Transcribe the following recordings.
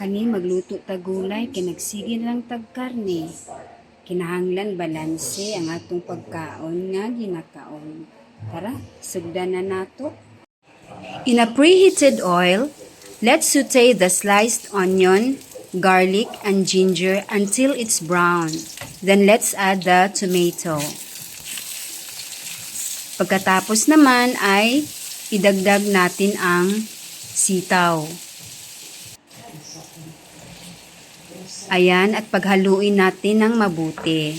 Kani magluto tag gulay kay nagsige lang tag karne. Kinahanglan balanse ang atong pagkaon nga ginakaon. Tara, sugdan na nato. In a preheated oil, let's saute the sliced onion, garlic, and ginger until it's brown. Then let's add the tomato. Pagkatapos naman ay idagdag natin ang sitaw. Ayan, at paghaluin natin ng mabuti.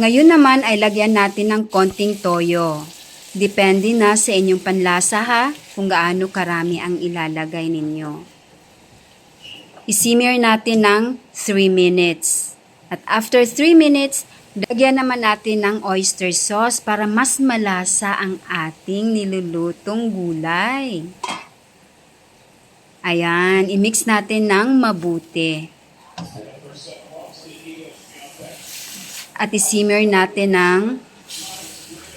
Ngayon naman ay lagyan natin ng konting toyo. Depende na sa inyong panlasa ha, kung gaano karami ang ilalagay ninyo. Isimmer natin ng 3 minutes. At after 3 minutes, lagyan naman natin ng oyster sauce para mas malasa ang ating nilulutong gulay. Ayan, i-mix natin ng mabuti. At i-simmer natin ng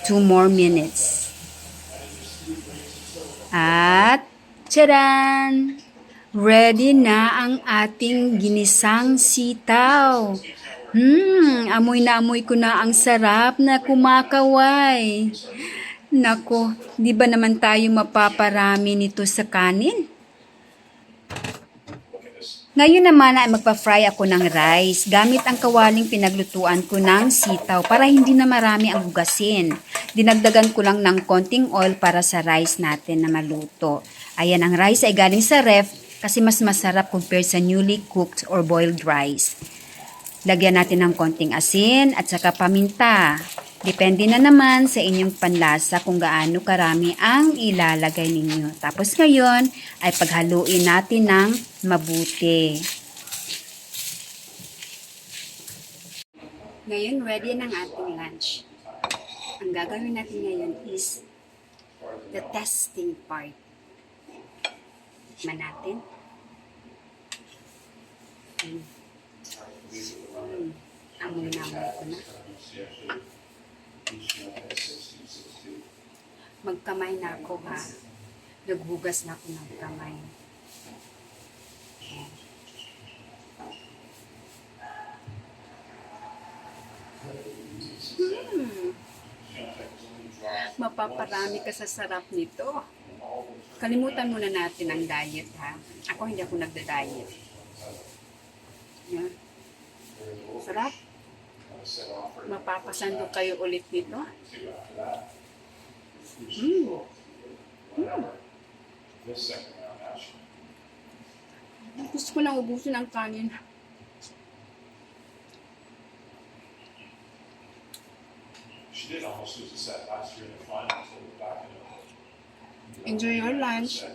2 more minutes. At, tcharan! Ready na ang ating ginisang sitaw. Hmm, amoy na amoy ko na ang sarap na kumakaway. Nako, di ba naman tayo mapaparami nito sa kanin? Ngayon naman ay magpa-fry ako ng rice gamit ang kawaling pinaglutuan ko ng sitaw para hindi na marami ang hugasin. Dinagdagan ko lang ng konting oil para sa rice natin na maluto. Ayan, ang rice ay galing sa ref kasi mas masarap compared sa newly cooked or boiled rice. Lagyan natin ng konting asin at saka paminta. Depende na naman sa inyong panlasa kung gaano karami ang ilalagay ninyo. Tapos ngayon ay paghaluin natin ng mabuti. Ngayon, ready ang ating lunch. Ang gagawin natin ngayon is the testing part. Tikman natin. Mm. Na amoy ko na. Magkamay na ako ha. Naghugas na ako ng kamay. Hmm. Mapaparami ka sa sarap nito. Kalimutan muna natin ang diet ha. Ako hindi ako nagda-diet. Yan. Sarap. Mapapasando kayo ulit nito. Mm. Mm. Gusto ko lang ubusin ang kanin. Enjoy your lunch.